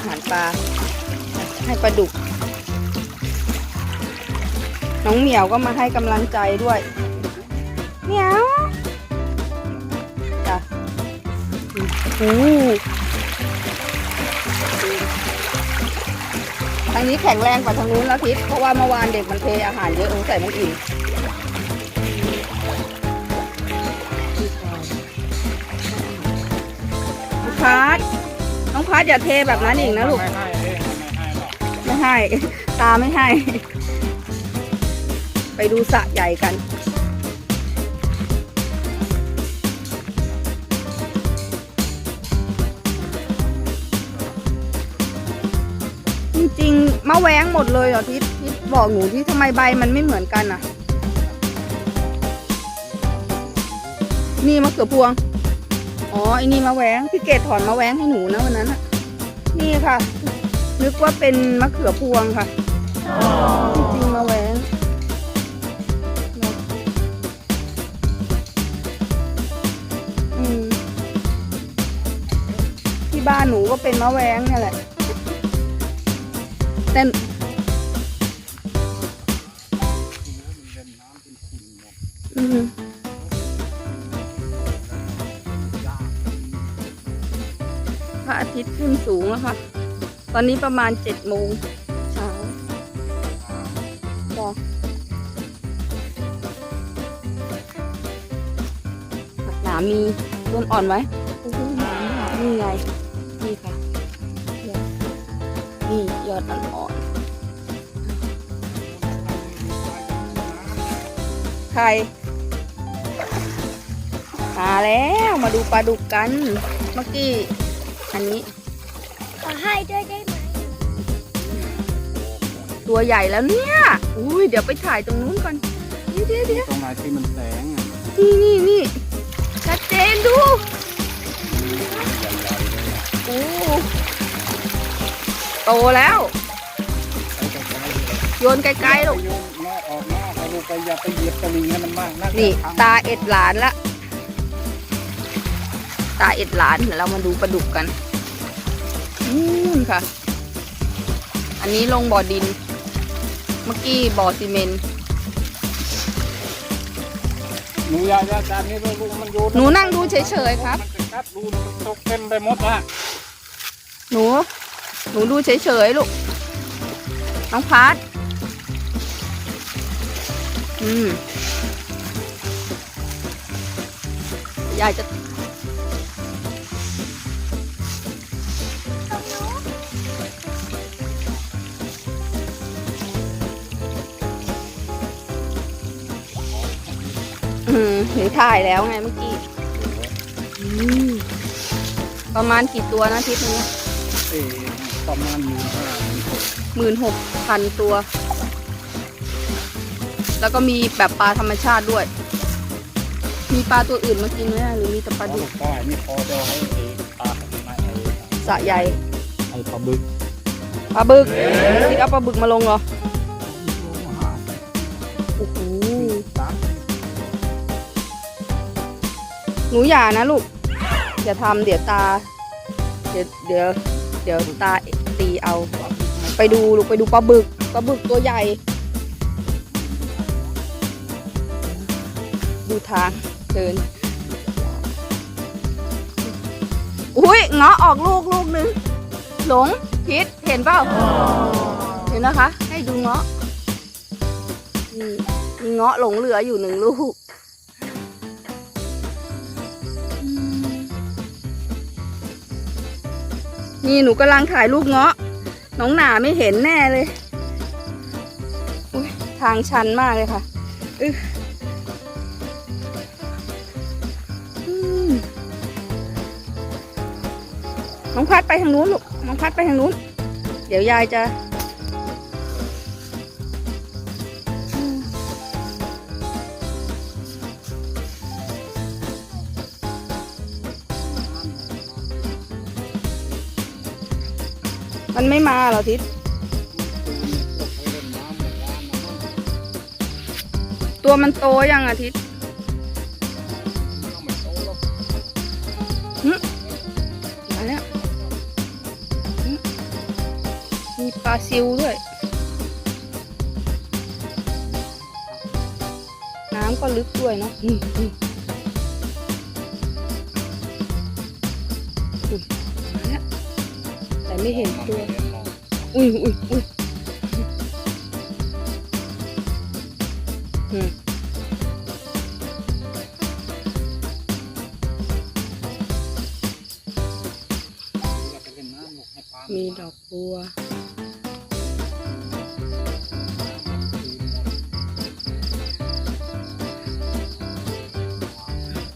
อาหารปลา ให้ปลาดุก น้องเหมียวก็มาให้กำลังใจด้วย เหมียวจ้ะโอ้ทางนี้แข็งแรงกว่าทางนู้นแล้วทิศเพราะว่าเมื่อวานเด็กมันเทอาหารเยอะสงสัยมันอิ่มพัด น้องพัดอย่าเทแบบนั้นอีกนะลูก ไม่ให้ไม่ให้หรอกไม่ให้ ตาไม่ให้ ไปดูสระใหญ่กัน จริงๆมะแว้งหมดเลยเหรอทิศทิศบอกหนูที่ทำไมใบมันไม่เหมือนกันอะ นี่มะเขือพวง อ๋อไอ้นี่มะแว้งพี่เกดถอนมะแว้งให้หนูนะวันนั้นอะนี่ค่ะ นึกว่าเป็นมะเขือพวงค่ะจริงๆมะแว้งที่บ้านหนูก็เป็นมะแว้งเนี่ยแหละแต่อืม ทิตย์ขึ้นสูงแล้วค่ะ ตอนนี้ประมาณเจ็ดโมงเช้าจ้ะผักหนามมีต้นอ่อนไหมโอ้โหหนามหนามนี่ไง นี่ค่ะยอดนี่ยอดอ่อนๆใครมาแล้ว มาดูปลาดุกกัน เมื่อกี้ อันนี้ ขอให้ด้วยได้ไหมตัวใหญ่แล้วเนี่ย อุ้ยเดี๋ยวไปถ่ายตรงนู้นก่อน เดี๋ยวเดี๋ยวเดี๋ยวตรงไหนที่มันแสงอะนี่นี่นี่ชัดเจนดู โอ้โตแล้ว โยนไกลๆลูกโยนนอกออกนอกเอาลูกไปอย่าไปเหยียบตะลิงให้มันมากนักนี่ทางตาเอ็ดหลานละ ตาเอ็ดหลานเดี๋ยวเรามาดูปลาดุกกัน นู่นค่ะ อันนี้ลงบ่อดิน เมื่อกี้บ่อซีเมนต์หนูอยากจะจานนี้ด้วยลูกมันโยนหนูนั่งดูเฉยๆครับ มันจะกัดรูมันตกเต็มไปหมดละหนู หนูดูเฉยๆลูก น้องพัด อืมยายจะ อืมหนูถ่ายแล้วไงเมื่อกี้อืมประมาณกี่ตัวนะทิศนี้เอ้ประมาณหนึ่งห้าหนึ่งหกหมื่นหกพันตัว แล้วก็มีแบบปลาธรรมชาติด้วย มีปลาตัวอื่นมากินไหมหรือมีแต่ปลาพอดุลูกกก้อยนี่พอจะให้เองปลาไม่ให้สระใหญ่ให้ปลาบึกปลาบึกที่เอาปลาบึกมาลงเหรอ หนูอย่านะลูก อย่าทำเดี๋ยวตา เดี๋ยวเดี๋ยวเดี๋ยวตาตีเอา ไปดูลูกไปดูปลาบึกปลาบึกตัวใหญ่ ดูทางเดิน อุ้ยเงาะออกลูกลูกนึง หลงพิษเห็นเปล่า เห็นนะคะ ให้ดูเงาะ นี่มีเงาะหลงเหลืออยู่หนึ่งลูก นี่หนูกำลังถ่ายรูปเงาะ น้องหนาไม่เห็นแน่เลยอุยทางชันมากเลยค่ะอึ๊ะอืมน้องพัดไปทางนู้นลูก น้องพัดไปทางนู้น เดี๋ยวยายจะ มันไม่มาเหรอทิศตัวมันโตยังอาทิตย์มาแล้วหึมีปลาซิวด้วย น้ำก็ลึกด้วยเนาะ แต่ไม่เห็นตัว อุ้ยอุ้ยอุ้ยอืมอยากไปเล่นน้ำลูกให้ปลามีดอกบัว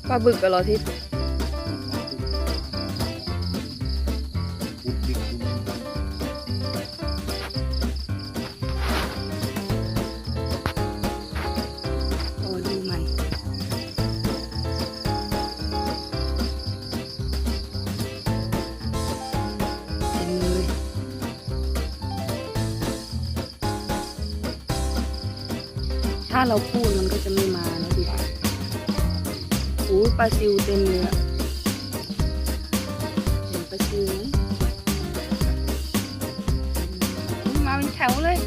ปลาบึกกับเหรอทิ ถ้าเราพูดมันก็จะไม่มาแล้วดิโอ้ยปลาซิวเต็มเลยอะเห็นปลาซิวไหมอุ๊ยมาเป็นแถวเลย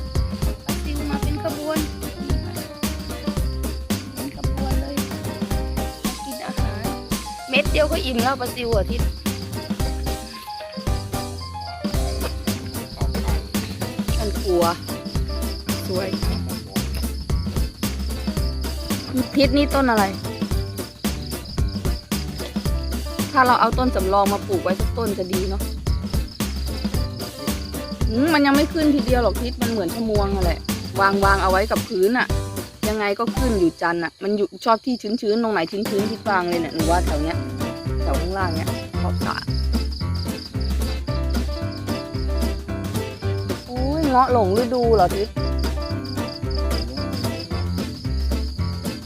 ปลาซิวมาเป็นขบวนเป็นขบวนเลยกินอาหาร เม็ดเดียวก็อิ่มแล้วปลาซิวอะทิศฉันกลัวสวย ทิศนี่ต้นอะไร ถ้าเราเอาต้นสำรองมาปลูกไว้สักต้นจะดีเนาะมันยังไม่ขึ้นทีเดียวหรอกทิศมันเหมือนชะมวงอะแหละวางวางเอาไว้กับพื้นอะยังไงก็ขึ้นอยู่จันอะมันอยู่ชอบที่ชื้นๆตรงไหนชื้นๆทิศวางเลยเนี่ยหนูว่าแถวเนี้ยแถวข้างล่างเนี้ยขอบสระโอ้ยเงาะหลงฤดูเหรอทิศ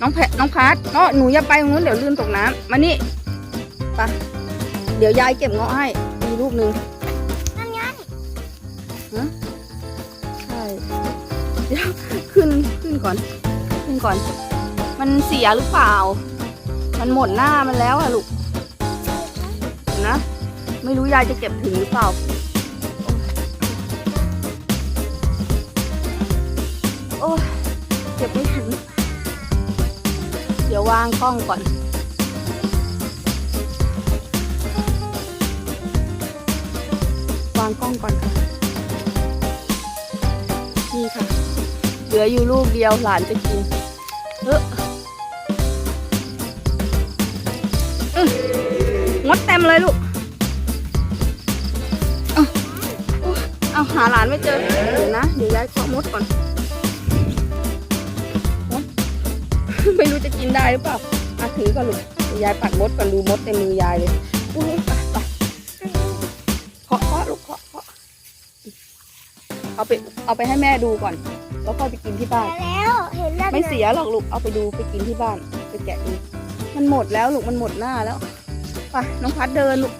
น้องแพน้องพัดเงาะหนูอย่าไปตรงนู้นเดี๋ยวลื่นตกน้ำมานี่ไปะเดี๋ยวยายเก็บเงาะให้ มีลูกหนึ่งนั่นไงใช่เดี๋ยวขึ้นขึ้นก่อน ขึ้นก่อน มันเสียหรือเปล่า มันหมดหน้ามันแล้วอะลูกเห็นนะไม่รู้ยายจะเก็บถึงหรือเปล่าโอ้ยเก็บไม่ถึง เดี๋ยววางกล้องก่อนวางกล้องก่อนค่ะนี่ค่ะ เหลืออยู่ลูกเดียวหลานจะกินเอออื้อมดเต็มเลยลูกเอาเอาหาหลานไม่เจอ เดี๋ยวนะ เดี๋ยวยายเคาะมดก่อน ไม่รู้จะกินได้หรือเปล่าอาถือก่อนลูกเดี๋ยวยายปัดมดก่อนดูมดเต็มมือยายเลยอุ้ยไปไปเคาะเคาะลูกเคาะเคาะเอาไปเอาไปให้แม่ดูก่อน แล้วค่อยไปกินที่บ้านแต่แล้วเห็นแล้วไม่เสียหรอกลูกเอาไปดูไปกินที่บ้านไปแกะดูมันหมดแล้วลูกมันหมดหน้าแล้วไปน้องพัดเดินลูก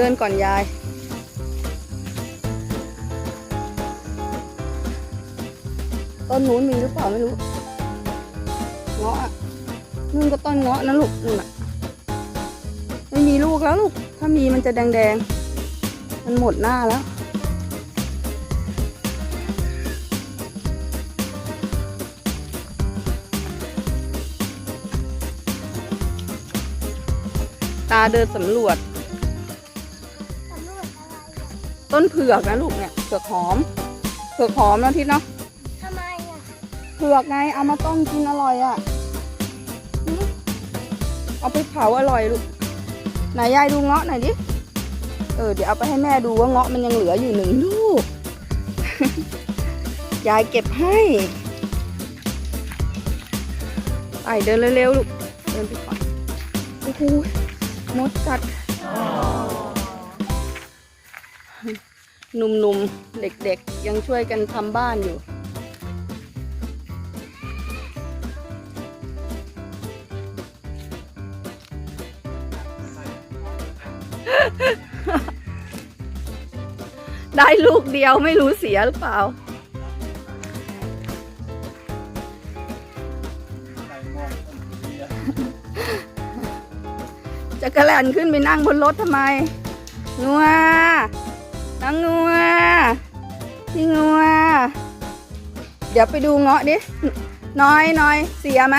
เดินก่อนยาย ต้นนู้นมีหรือเปล่าไม่รู้ เงาะอะนู่นก็ต้นเงาะนะลูกนู่นอะไม่มีลูกแล้วลูก ถ้ามีมันจะแดงๆ มันหมดหน้าแล้วตาเดินสำรวจ ต้นเผือกนะลูกเนี่ยเผือกหอม เผือกหอมนะทิศเนาะทำไมอะเผือกไงเอามาต้มกินอร่อยอะ่ะหืมเอาไปเผาอร่อยลูกไหนยายดูเงาะหน่อยดิเออเดี๋ยวเอาไปให้แม่ดูว่าเงาะมันยังเหลืออยู่หนึ่งลูก ยายเก็บให้ไปเดินเร็วๆลูกเดินไปก่อนโอ้โหมดกัด หนุ่มๆ เด็กๆ ยังช่วยกันทำบ้านอยู่ ได้ลูกเดียวไม่รู้เสียหรือเปล่าใส่หม้อต้นเบียร์จะกระแลนขึ้นไปนั่งบนรถทำไมนัว น้องนัวพี่นัว เดี๋ยวไปดูเงาะดิ น้อยน้อยเสียไหม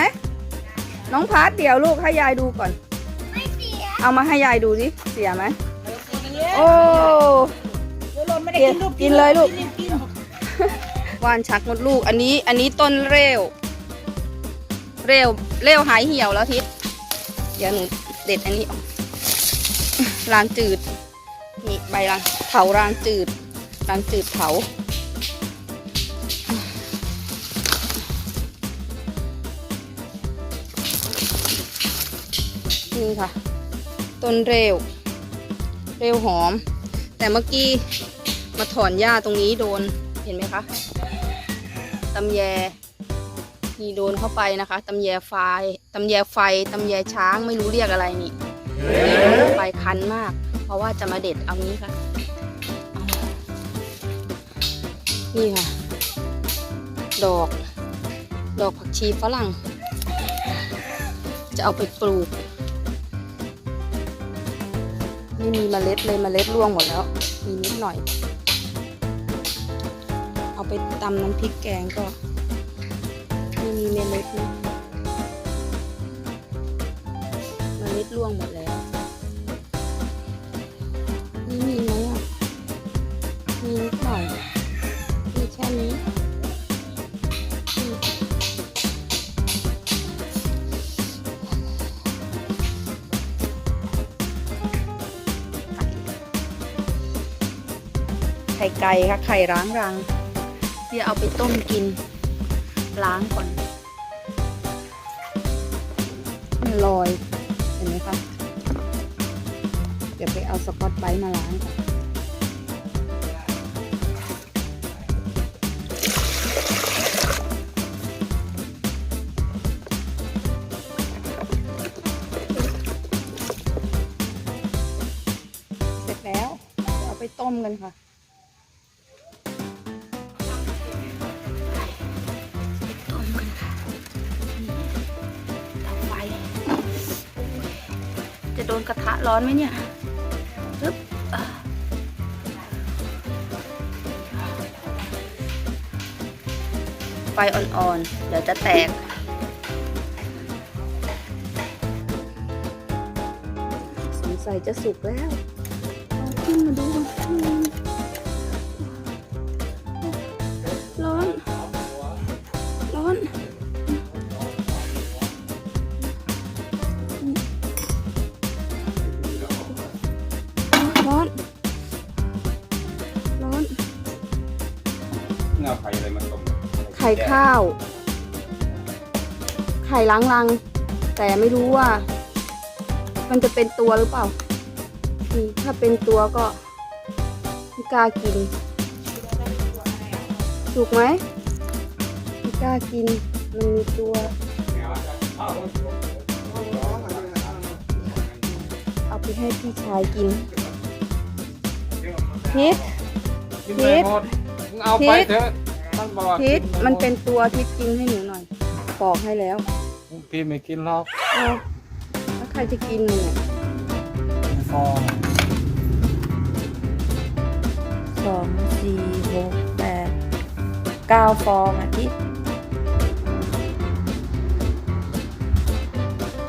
น้องพัดเดี๋ยวลูกให้ยายดูก่อน ไม่เสียเอามาให้ยายดูดิเสียไหม โอ้ไม่ได้กินลูกกินเลยลูกนกินว่านชักมดลูก อันนี้ อันนี้ต้นเร็ว เร็ว เร็วหายเหี่ยวแล้วทิศเดี๋ยวหนูเด็ดอันนี้ออกรางจืด นี่ใบราง เผารางจืดรางจืดเผา นี่ค่ะ ต้นเร็ว เร็วหอม แต่เมื่อกี้มาถอนหญ้าตรงนี้โดน เห็นไหมคะตำแยนี่โดนเข้าไปนะคะตำแยไฟตำแยไฟตำแยช้างไม่รู้เรียกอะไรนี่นี่โดนเข้าไปคันมาก เพราะว่าจะมาเด็ดเอานี้ค่ะ นี่ค่ะ ดอก ดอกผักชีฝรั่ง จะเอาไปปลูก ไม่มีเมล็ดเลยเมล็ดร่วงหมดแล้ว มีนิดหน่อย เอาไปตำน้ำพริกแกงก็ไม่มีเมล็ดนะเมล็ดร่วงหมดแล้ว นี้ไข่ไก่ค่ะไข่ร้างรังเดี๋ยวเอาไปต้มกิน ล้างก่อน มันลอย เห็นไหมคะ เดี๋ยวไปเอาสกอตไบรท์มาล้างก่อน ต้มกันค่ะต้มกันค่ะไฟจะโดนกระทะร้อนไหมเนี่ยปึ๊บไฟอ่อนๆ เดี๋ยวจะแตกสงสัยจะสุกแล้ว ข่ข้าว ไข่ล้างรัง แต่ไม่รู้ว่า มันจะเป็นตัวหรือเปล่านี่ถ้าเป็นตัวก็ไม่กล้ากินถูกไหมไม่กล้ากิน มันมีตัวเอาไปให้พี่ชายกินพิษกินไปหมดมึงเอาไปเถอะ ท่านบอกว่าพิษมันเป็นตัวพิษกินให้หนูหน่อยปอกให้แล้วพี่ไม่กินหรอกเอาแล้วใครจะกินเนี่ยฟองสองสี่หกแปดเก้าฟองอาทิตย์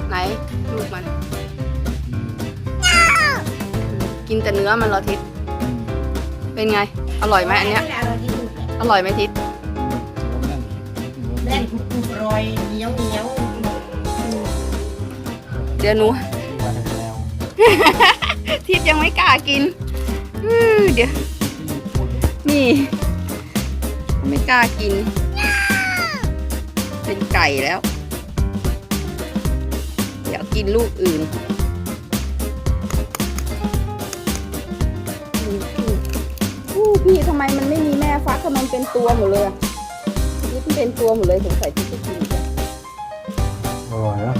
ไหนลูกมัน กินแต่เนื้อมันเหรอทิศเป็นไง อร่อยไหมอันเนี้ย อร่อยไหมทิศแน่นกรุบๆรอยเหนียวเหนียวเดี๋ยวหนู ทิศยังไม่กล้ากินอื้อเดี๋ยว นี่ ไม่กล้ากิน เป็นไก่แล้ว เดี๋ยวกินลูกอื่นนี่พี่อู้พี่ทำไมมันไม่มีแม่ ฟักทำไมมันเป็นตัวหมดเลยอะนี่เป็นตัวหมดเลยสงสัยที่จะกินกันอร่อยนะ